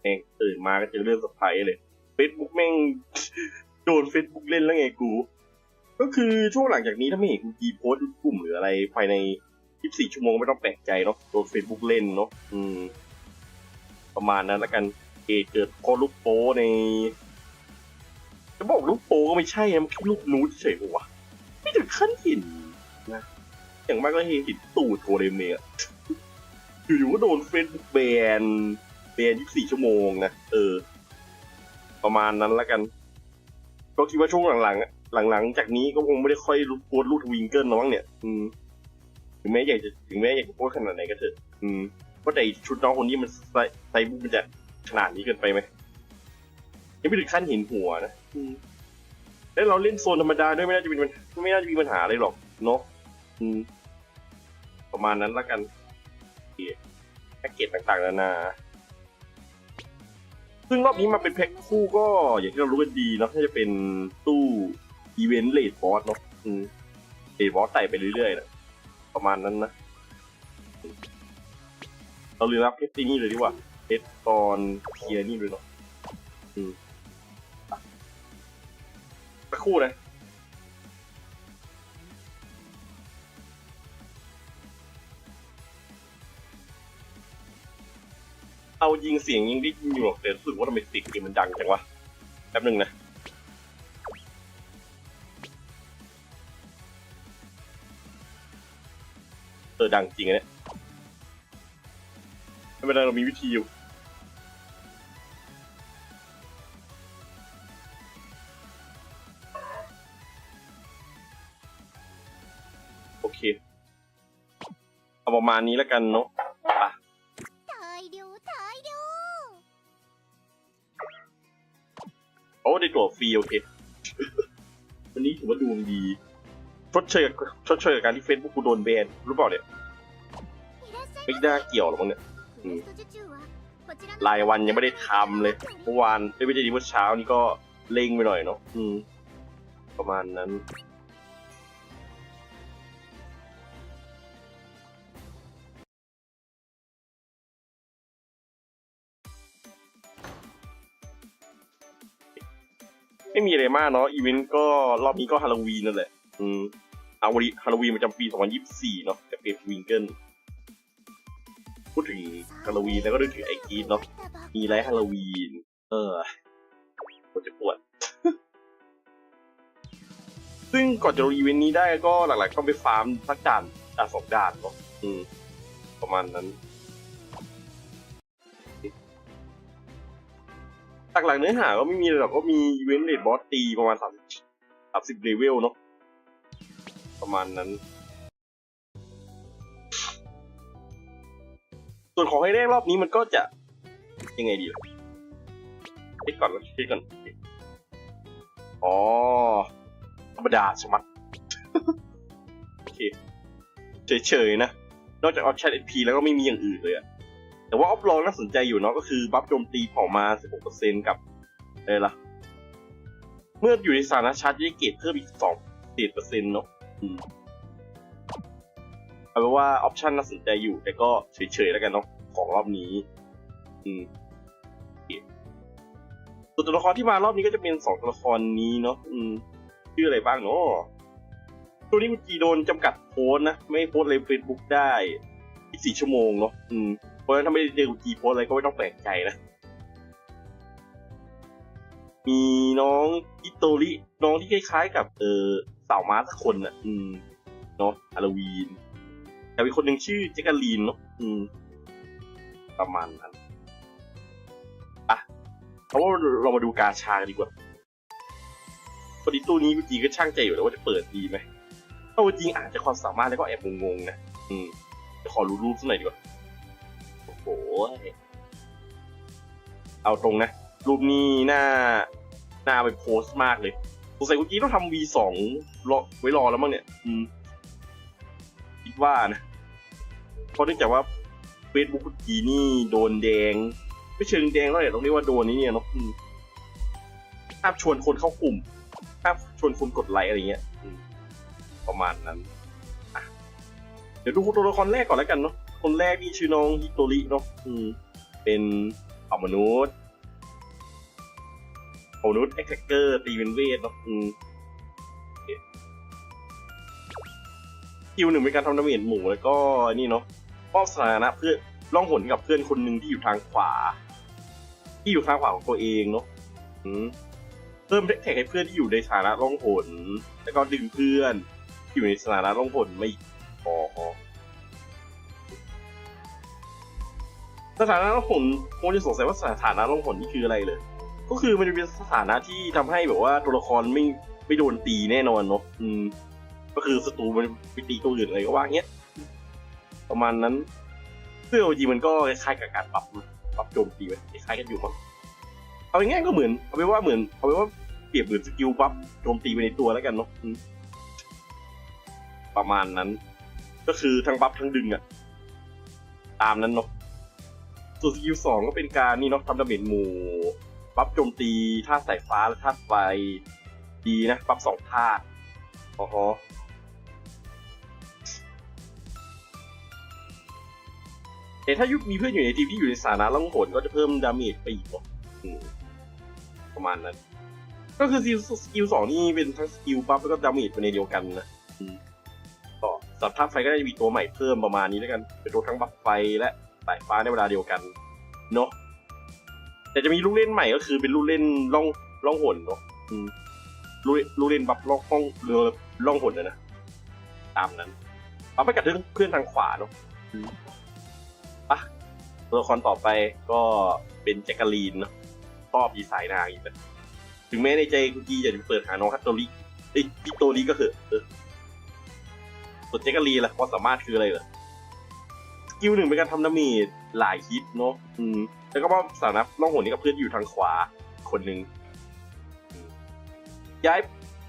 แม่งตื่นมาก็เจอเรื่องสไปเลยเฟซบุ๊กแม่งโดนเฟซบุ๊กเล่นแล้วไงกู ก็คือช่วงหลังจากนี้ถ้าไม่เห็นกูกีโพสต์กลุ่มหรืออะไรภายใน 24 ชั่วโมงไม่ต้องแปลกใจเนาะโดนเฟซบุ๊กเล่นเนาะอืม ประมาณนั้นล้วกันเหตุเกิดเพรลูกโป้ในจะบอกลูกโป้ก็ไม่ใช่นะมันแค่ลูกนูดเฉยๆวะไม่ถึงขั้นหินนะอย่างมากก็เห็นหินตูดโทเรมเนี่ยอยู่ๆก็โดนเฟซบุ๊กแบน แบน24 ชั่วโมงนะเออ ประมาณนั้นล้วกันก็คิดว่าช่วงหลังๆหลังๆ จากนี้ก็คงไม่ได้ค่อยรูปโพสต์รูดทวิงเกิลหรอกมั้งเนี่ย อืมถึงแม้อยากจะถึงแม้อยากจะโพสขนาดไหนก็เถอะอืมว่าแต่ชุดน้องคนนี้มันไซบุกมันจะขนาดนี้เกินไปไหมยังไม่ถึงขั้นเห็นหัวนะอืมแล้วเราเล่นโซนธรรมดาด้วยไม่น่าจะมีปัญไม่น่าจะมีปัญหาอะไรหรอกเนาะอืมประมาณนั้นละกันแพ็กเกจต่างๆนานา ซึ่งรอบนี้มาเป็นแพ็คคู่ก็อย่างที่เรารู้กันดีเนาะน่าจะเป็นตู้อีเวนต์เลดบอสเนาะเลดบอสไต่ไปเรื่อยๆนะประมาณนั้นนะ เราลืมรับเพชรที่นี่เลยดีกว่าเพชรตอนเคลียร์นี่เลยเนาะอืมคู่นะ เอายิงเสียงยิงได้ยินอยู่หรอกแต่รู้สึกว่าทำไมเสียงเกมมันดังจังวะแป๊บหนึ่งนะเออดังจริงอะเนี่ยไม่เป็นไรเรามีวิธีอยู่โอเค เอาประมาณนี้แล้วกันเนาะ ราะว่าในตัวฟรีโอเค วันนี้ถือว่าดวงดีชดเชยชดเชยกับการที่เฟซบุ๊กกูโดนแบนรู้เปล่าเนี่ยไม่น่าเกี่ยวหรอกมั้งเนี่ยรายวันยังไม่ได้ทำเลยเมื่อวานไม่ได้ดีเมื่อเช้านี่ก็เล่งไปหน่อยเนาะประมาณนั้น มากเนาะอีเวนต์ก็รอบนี้ก็ฮาโลวีนนั่นแหละ อืมเอาวันนี้ฮาโลวีนประจำปี 2024 เนาะกับเกมวิงเกิลพูดถึงฮาโลวีนแล้วก็นึกถึงไอกีดเนาะมีไลท์ฮาโลวีน เออปวดจะปวด ซึ่งก่อนจะลงอีเวนต์นี้ได้ก็หลักๆต้องไปฟาร์มสักด่านด่านสองด่านเนาะอืม ประมาณนั้น หลักๆเนื้อหาก็ไม่มีอะไรหรอกก็มีอีเวนต์เลดบอสตีประมาณสามสามสิบเลเวลเนาะประมาณนั้น ส่วนของให้แรกรอบนี้มันก็จะยังไงดีล่ะเช็คก่อนเช็คก่อนอ๋อธรรมดาสมัดโอเคเฉยๆนะ นอกจากออปชั่น SP แล้วก็ไม่มีอย่างอื่นเลยอะ แต่ว่าออฟลองน่าสนใจอยู่เนาะก็คือบัฟโจมตีเผามา 16%กับอะไรล่ะ เมื่ออยู่ในสถานะชาร์จจะได้เกรดเพิ่มอีก2เปอร์เซ็นต์เนาะอืมเอาเป็นว่าออปชั่นน่าสนใจอยู่ แต่ก็เฉยๆแล้วกันเนาะของรอบนี้ อืมส่วนตัวละครที่มารอบนี้ก็จะเป็นสองตัวละครนี้เนาะอืม ชื่ออะไรบ้างเนาะตัวนี้คุณจีโดนจำกัดโพสนะ ไม่โพสต์ในเฟซบุ๊กได้ 24 ชั่วโมงเนาะอืม ราะฉะนั้นถ้าไม่ได้เจอคุณจีโพสอะไรก็ไม่ต้องแปลกใจนะ มีน้องอิโตริน้องที่คล้ายๆ กับเออสาวม้าสักคนน่ะ อืมเนาะฮาโลวีนแต่มีคนหนึ่งชื่อเจกาลีนเนาะอืม ประมาณนั้นอะเพราะว่าเรามาดูกาชากันดีกว่าพอดีตู้นี้กูจีก็ช่างใจอยู่แล้วว่าจะเปิดดีไหมถ้าจริงอาจจะความสามารถแล้วก็แอบงงๆนะ อืมจะขอรู้รูปสักหน่อยดีกว่า โอ้โหเอาตรงนะ รูปนี้หน้าหน้าไปโพสต์มากเลยสงสัยกูจีต้องทำ V2 รอไว้รอแล้วมั้งเนี่ย อืมคิดว่านะเพราะเนื่องจากว่าเฟซบุ๊กกูจีนี่โดนแดง ไม่เชิงแดงแล้วเนี่ยต้องเรียกว่าโดนนี้เนี่ยเนาะอืมห้ามชวนคนเข้ากลุ่มห้ามชวนคนกดไลค์อะไรเงี้ยอืมประมาณนั้นอะเดี๋ยวดูตัวละครแรกก่อนแล้วกันเนาะ คนแรกนี่ชื่อน้องฮิโตริเนาะอืมเป็นเอามนุษย์เอามนุษย์แอคแทกเกอร์ตีเป็นเวทเนาะอืมคิวหนึ่งเป็นการทำดาเมจหมู่แล้วก็นี่เนาะมอบสถานะเพื่อล่องหนกับเพื่อนคนหนึ่งที่อยู่ทางขวา ที่อยู่ทางขวาของตัวเองเนาะเพิ่มแท็กให้เพื่อนที่อยู่ในสถานะล่องหนแล้วก็ดึงเพื่อน ที่อยู่ในสถานะล่องหนไม่พอ สถานะล่องหนคงจะสงสัยว่าสถานะล่องหนนี่คืออะไรเลย ก็คือมันจะเป็นสถานะที่ทำให้แบบว่าตัวละครไม่ไม่โดนตีแน่นอนเนาะอืม ก็คือศัตรูมันไปตีตัวอื่นอะไรก็ว่าเงี้ยประมาณนั้นเพื่อจริงมันก็คล้ายกับการปรับปรับโจมตีไปคล้ายกันอยู่มั้งเอาง่ายก็เหมือนเอาไปนว่าเหมือนเอาไปนว่าเปรียบเหมือนสกิลปั๊บโจมตีไปในตัวแล้วกันเนาะอืมประมาณนั้น ก็คือทั้งบัฟทั้งดึงอะตามนั้นเนาะ ส่วนสกิลสองก็เป็นการนี่เนาะทำดาเมจหมู่ปั๊บโจมตีธาสายฟ้าและธาไฟดีนะปั๊บสองธาอ๋อฮะแต่ถ้ายุคมีเพื่อนอยู่ในทีมที่อยู่ในสถานะล่องหนก็จะเพิ่มดาเมจไปอีกอประมาณนั้น ก็คือสกิลสองนี่เป็นทั้งสกิลปั๊บแล้วก็ดาเมจไปในเดียวกันนะอืมก็สับธาไฟก็จะมีตัวใหม่เพิ่มประมาณนี้แล้วกัน เป็นตัวทั้งบัฟไฟและ สายฟ้าในเวลาเดียวกันเนาะแต่จะมีลูกเล่นใหม่ก็คือเป็นลูกเล่นล่องล่องหนเนาะลูกลูกเล่นบับล่องห้องเรือล่องหนนะนะตามนั้นเอาไปกับเพื่อนเพื่อนทางขวาเนาะอะตัวละครต่อไปก็เป็นแจ็คกาลีนเนาะชอบดีไซน์นางอีกนะถึงแม้ในใจกูกีอยากจะเปิดหาน้องฮัตโตริไอ้พี่โตริก็เหอะเออส่วนแจ็คกาลีนล่ะความสามารถคืออะไรเหรอ กิลหนึ่งเป็นการทำดาเมจหลายฮิตเนาะอืมแล้วก็มอบสถานะล่องหนนี้กับเพื่อนอยู่ทางขวาคนหนึ่งย้าย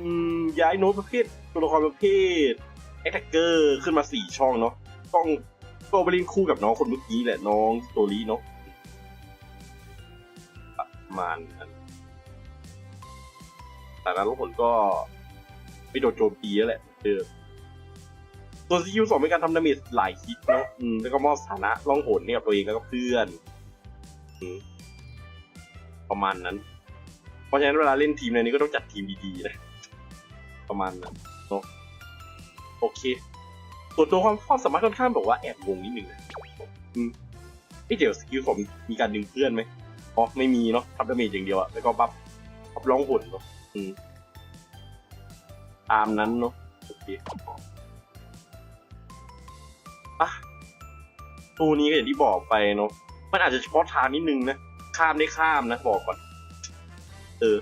อืมย้ายโน้ตประเภทตัวละครประเภทแอคแท็กเกอร์ขึ้นมาสี่ช่องเนาะต้องก็ไปเล่นคู่กับน้องคนเมื่อกี้แหละน้องสโตรี่เนาะประมาณนั้นแต่นั้นล่องหนก็ไม่โดนโจมตีแล้วแหละเออ ส่วนสกิลสองเป็นการทำดาเมจหลายฮิตเนาะอืมแล้วก็มอบสถานะล่องหนให้กับตัวเองแล้วก็เพื่อนอืมประมาณนั้น เพราะฉะนั้นเวลาเล่นทีมในนี้ก็ต้องจัดทีมดีๆนะ ประมาณนั้นเนาะโอเค ส่วนตัวความความสามารถค่อนข้างบอกว่าแอบงงนิดนึงนะอืมเอ้ยเดี๋ยวสกิลผมมีการดึงเพื่อนไหมอ๋อไม่มีเนาะทำดาเมจอย่างเดียวอะแล้วก็บัฟบัฟล่องหนเนาะอืมตามนั้นเนาะโอเค ตัวนี้ก็อย่างที่บอกไปเนาะมันอาจจะเฉพาะทางนิดนึงนะข้ามได้ข้ามนะบอกก่อน เออ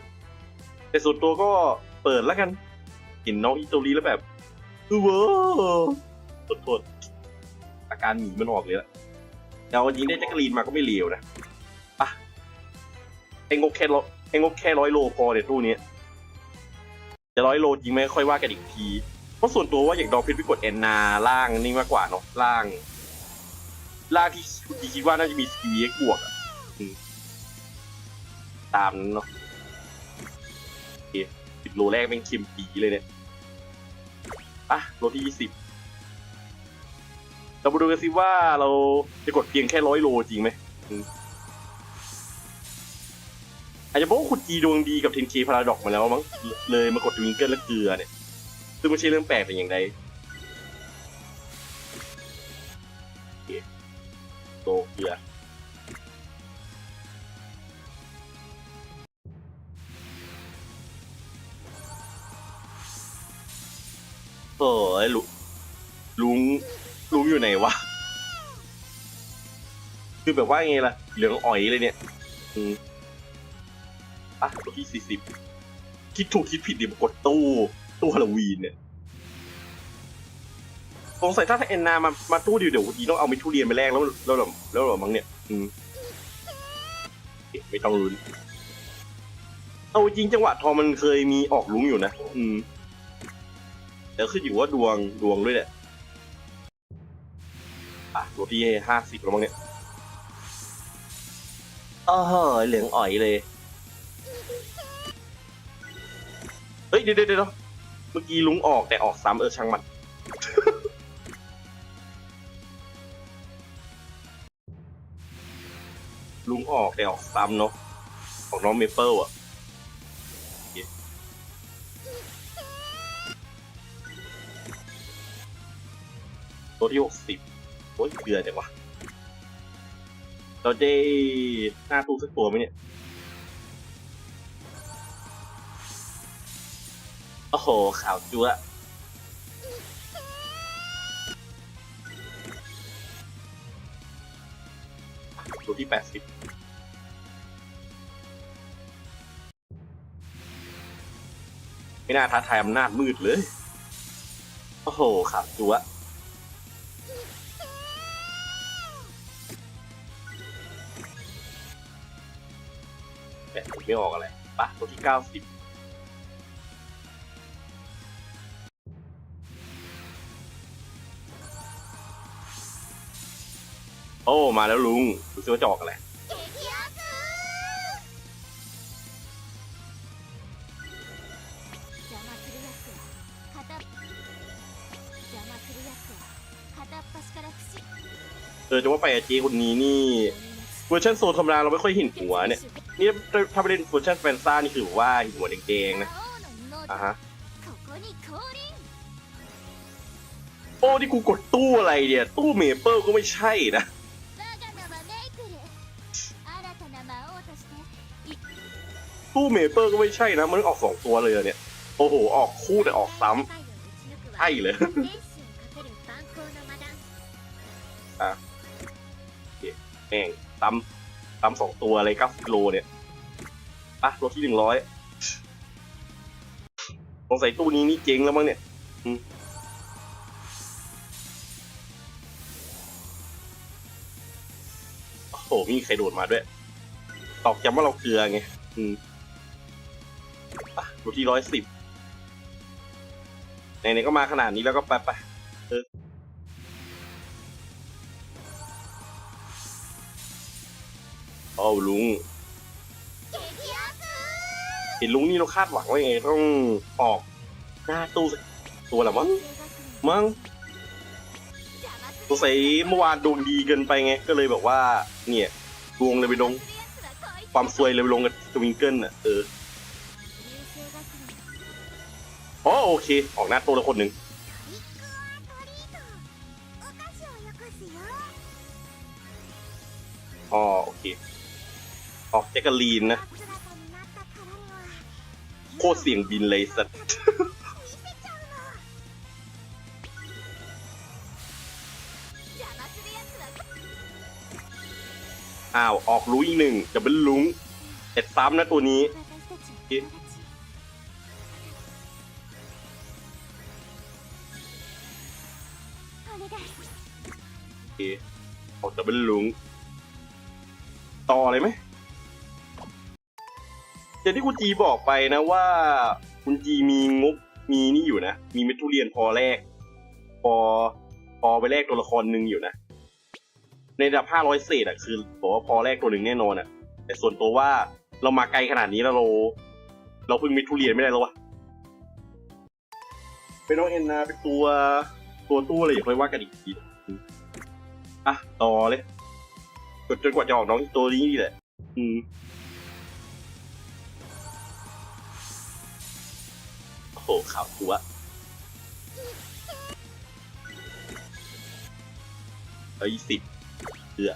แต่ส่วนตัวก็เปิดแล้วกันเห็นน้องอิโตรีแล้วแบบอือเวอร์ขอโทษอาการหนีมันออกเลยละแล้ววันนี้ได้แจ็คกะลีนมาก็ไม่เลวนะอะไอ้งบแค่ร้อยไอ้งบแค่ร้อยโลพอเนี่ยตู้นี้จะร้อยโลจริงไหมค่อยว่ากันอีกที เพราะส่วนตัวว่าอยากดองพชรพิกดแอนนาล่างนี่มากกว่าเนาะล่าง ล่างที่คุณดีคิดว่าน่าจะมี CVX บวกอะอืมตามนั้นเนาะโอเคสิบโลแรกเป็นเค็มปีเลยเนี่ยอะโลที่ยี่สิบเรามาดูกันสิว่าเราจะกดเพียงแค่ร้อยโลจริงไหมอืมอาจจะเพราะว่าคุณจีดวงดีกับ 10k พาราดอกมาแล้วมั้งเลยมากดวิงเกิลและเกลือเนี่ย ซึ่งไม่ใช่เรื่องแปลกแต่อย่างใด โตเกียร์โอ้ยลุลุงลุงอยู่ไหนวะ คือแบบว่าไงล่ะ เหลืองอ่อยเลยเนี่ย อืมอะตัวที่สี่สิบคิดถูกคิดผิดดิกดตู้ ตู้ฮาโลวีนเนี่ย สงสัยถ้าแอนนามามาตู้เดียวเดี๋ยวดีต้องเอาไปทุเรียนไปแลกแล้วแล้วเหรอแล้วเหรอมั้งเนี่ย อืมเอ๊ะไม่ต้องรุนเอาจริงจังหวะทองมันเคยมีออกลุงอยู่นะ อืมแต่ขึ้นอยู่ว่าดวงดวงด้วยแหละอะตัวที่ห้าสิบแล้วมั้งเนี่ยเออเหลืองอ่อยเลย เฮ้ยเดี๋ยวเดี๋ยวเดี๋ยวเมื่อกี้ลุงออกแต่ออกซ้ำเออช่างมัน ออกแต่ออกซ้ำเนาะของน้องเมเปิลอะตัวที่หกสิบโอ้ยเกลือจังวะเราได้หน้าตู้สักตัวไหมเนี่ย โอ้โห ขาวจั๊วะตัวที่แปดสิบ ไม่น่าท้าทายอำนาจมืดเลย โอ้โหขาวจั๊วแปะไม่ออกอะไรปะตัวที่เก้าสิบโอ้ มาแล้วลุงรู้สึกว่าจะออกอะไร ยเฉพาะไปไอจีคนนี้นี่เวอร์ชันโซนธรรมดาเราไม่ค่อยหินหัวเนี่ยนี่ถ้าไปเล่นเวอร์ชันแฟนซ่านี่คือว่าหินหัวแดงๆนะอะฮะโอ้ที่กูกดตู้อะไรเนี่ย ตู้เมเปิลก็ไม่ใช่นะตู้เมเปิลก็ไม่ใช่นะ มันออกสองตัวเลยเนี่ย โอ้โห ออกคู่แต่ออกซ้ำใช่เลยอะ เองตำตำสองตัวอะไรก้าสิบโลเนี่ยอะรถที่หนึ่งร้อยสงสัยตู้นี้นี่เจ๊งแล้วมั้งเนี่ยโอ้โหมีใครโดดมาด้วย ตอกย้ำว่าเราเกลือไง อืมอะรถที่ร้อยสิบไหนๆก็มาขนาดนี้แล้วก็ไปไปเออ เอาลุงเห็นลุงนี่เราคาดหวังว่าไงต้องออกหน้าตู้ตัวหละมั้งมั้งตัวใสเมื่อวานดวงดีเกินไปไงก็เลยบอกว่า เนี่ยดวงเลยไปลง ความซวยเลยไปลงกับทวิงเกิลอะเออออโอเค ออกหน้าตู้ละคนหนึ่งอ๋อโอเค ออกแจ็กลีนนะ โคตรเสียงบินเลยสัตว์อ้าว ออกลุยหนึ่งจะเป็นลุงเอ็ดซ้ำนะตัวนี้ ออกจะเป็นลุง ต่อเลยไหม อย่างที่คุณจีบอกไปนะว่า คุณจีมีงบมีนี่อยู่นะ มีเมทุเรียนพอแรก พอพอไปแลกตัวละครหนึ่งอยู่นะ ในระดับห้าร้อยเศษอะคือบอกว่าพอแรกตัวหนึ่งแน่นอนอะแต่ส่วนตัวว่าเรามาไกลขนาดนี้แล้วเรา เราเพิ่งเมีทุเรียนไม่ได้แล้ววะเป็นน้องเอ็นนาเป็นตัวตัวตู้อะไรอย่าค่อยว่ากันอีกทีอะต่อเลยจนจนกว่าจะออกน้องตัวนี้นี่แหละ อืม โอ้ขาวทัวเอ้ยสิบเดือ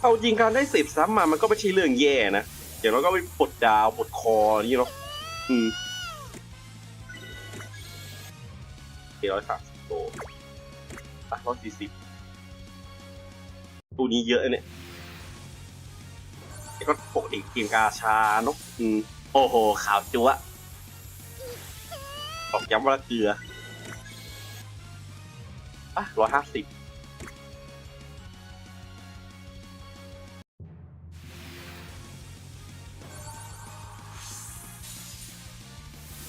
เอาจริงการได้เสพซ้ำมา มันก็ไม่ใช่เรื่องแย่นะ อย่างน้อยก็ไปปลดดาวปลดคอนี้เนาะอืมร้อยสามสิบโลร้อยสี่สิบตู้นี้เยอะเนี่ย ก็ปกติเกมกาชาเนกอืมโอ้โหขาวจั๊วะตอกย้ำว่าเกลืออะร้อยห้าสิบ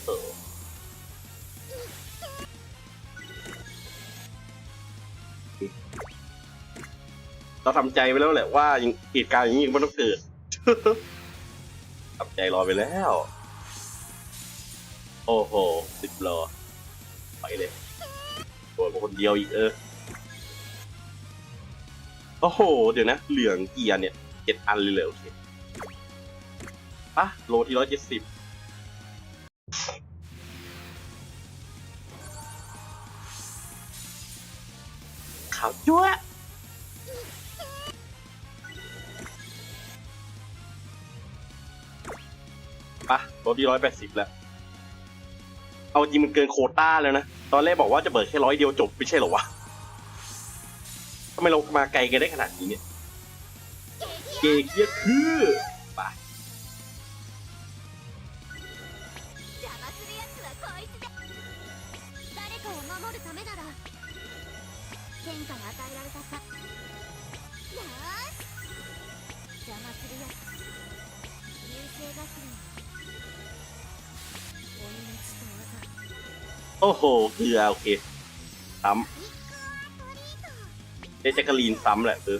เออเราทำใจไปแล้วแหละว่าเหตุการณ์อย่างนี้มันต้องเกิด ทำใจรอไปแล้ว โอ้โหสิบโลไปเลยโดนคนเดียวอีกเออ โอ้โห เดี๋ยวนะ เหลืองเกี่อันเนี่ยเจ็ดอันเลยเลยโอเคปะโลที่ร้อยเจ็ดสิบขาวจั๊วะ ปะโลที่ร้อยแปดสิบแล้ว เอาจริงมันเกินโควต้าแล้วนะ ตอนแรกบอกว่าจะเปิดแค่ร้อยเดียวจบไม่ใช่เหรอวะทำไมเรามาไกลกันได้ขนาดนี้เนี่ย เกเกียคือไป 邪魔するやつはこいつで誰かを守るためなら天下が与えられたさよーし邪魔するやつ流星学園鬼の血と技 โอ้โหคือโอเคซ้ำเจ๊แจ็คกะลีนซ้ำแหละคือ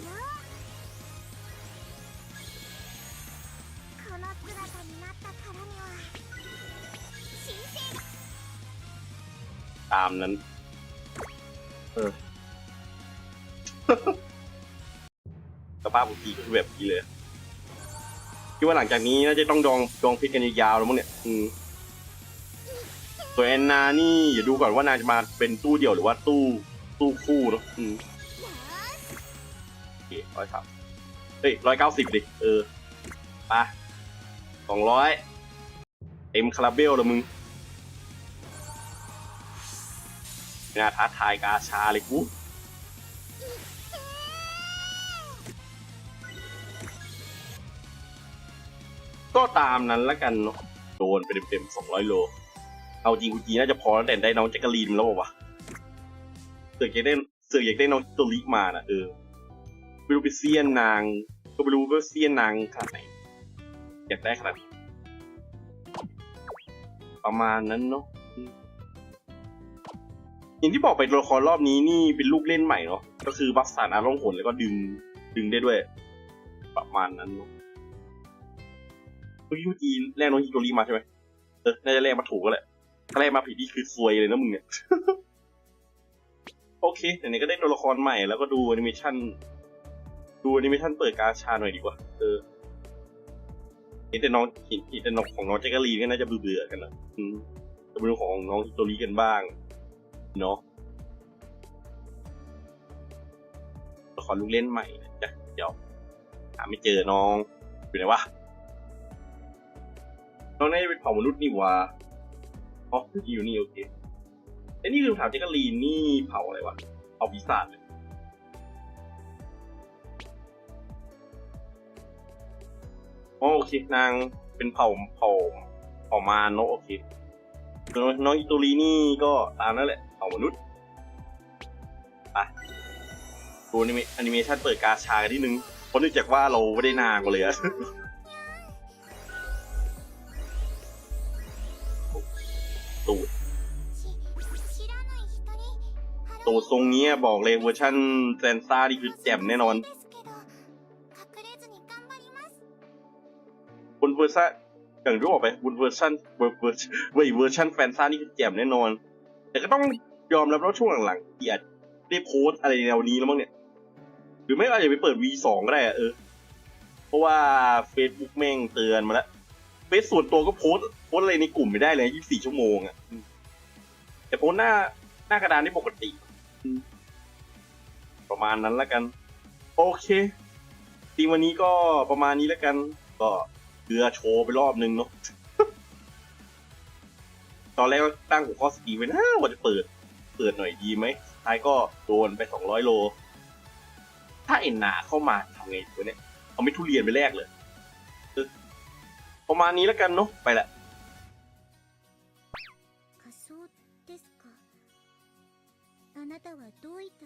ตามนั้น เออสภาพของทีคือแบบนี้เลยคิดว่าหลังจากนี้น่าจะต้องดองดองพิกันยาวๆแล้วมั้งเนี่ย อืม ส่วนแอนนานี่อย่าดูก่อนว่านางจะมาเป็นตู้เดี่ยวหรือว่าตู้ตู้คู่เนาะอืมโอเคร้อยสามเฮ้ยร้อยเก้าสิบดิ เออไปสองร้อยเต็มคาราเบลล้วมึงน่าท้าทายกาชาเลยกูก็ตามนั้นละกันเนาะโดนไปเต็มๆสองร้อยโล เอาจริงกูจีน่าจะพอแล้วแต่ได้น้องแจ็คกะลีนมแล้วบอกว่าวะเสือกอยากได้เสือกอยากได้น้องตัวลิมานะเออไม่รู้ไปเซียนนาง ก็ไม่รู้ว่าเซียนนางขนาดไหนอยากได้ขนาดไหนประมาณนั้นเนาะอย่างที่บอกไปตัวละครรอบนี้นี่เป็นลูกเล่นใหม่เนาะก็คือบัฟสารอาร่องหนแล้วก็ดึงดึงได้ด้วย ประมาณนั้นเนาะเมื่อกี้จีแรกน้องฮิโตริมาใช่ไหมเออน่าจะแรกมาถูกก็แหละ แรกมาผิดนี่คือซวยเลยนะมึงเนี่ย โอเคเดี๋ยวนี้ก็ได้ตัวละครใหม่แล้วก็ดูแอนิเมชันดูแอนิเมชันเปิดกาชาหน่อยดีกว่า เออเห็นแต่น้องเห็นเห็นแต่น้องของน้องแจ็คกะลีนก็น่าจะเบื่อๆกันนะอืมจะเป็นของน้องฮิโตริกันบ้าง เนาะละครลูกเล่นใหม่นะจ๊ะเดี๋ยวหาไม่เจอน้องอยู่ไหนวะน้องน่าจะเป็นเผ่ามนุษย์นี่ว่า อ๋ออยู่นี่โอเคไอ้นี่คือถามแจ็คกะลีนนี่เผ่าอะไรวะเผาปีศาจเลยอ๋อโอเคนางเป็นเผ่าเผ่าเผ่ามารเนโอเคนน้องอิโตรีนี่ก็ตามนั่นแหละเผ่ามนุษย์ไปดูนิเมแอนิเมชันเปิดกาชากันนิดนึงเพราะเนื่องจากว่าเราไม่ได้นานกว่าเลยอะ ทรงนี้บอกเลยเวอร์ชันแซนซ่านี่คือแจ่มแน่นอน บนเวอร์ชันอย่างที่บอกไปบนเวอร์ชันเวอร์เวอร์เวอร์เวอร์ชันแฟนซ่านี่คือแจ่มแน่นอน แต่ก็ต้องยอมรับว่าช่วงหลังๆเกียดได้โพสอะไรแนวนี้แล้วมั้งเนี่ย หรือไม่อาจจะไปเปิด V2 ก็ได้เออ เพราะว่า Facebook แม่งเตือนมาแล้วเฟซส่วนตัวก็โพสโพสอะไรในกลุ่มไม่ได้เลย 24 ชั่วโมงอะ่ะแต่โพสหน้าหน้ากระดานนี่ปกติ ประมาณนั้นแล้วกัน โอเคทีวันนี้ก็ประมาณนี้แล้วกัน ก็เกลือโชว์ไปรอบนึงเนาะตอนแรกตั้งหัวข้อสตีไว้นะว่าจะเปิด เปิดหน่อยดีไหมท้ายก็โดนไปสองร้อยโล ถ้าเอ็นนาเข้ามาทำไงตัวเนี้ยเอาไม่ทุเรียนไปแลกเลยประมาณนี้แล้วกันเนาะไปละ なたはどういった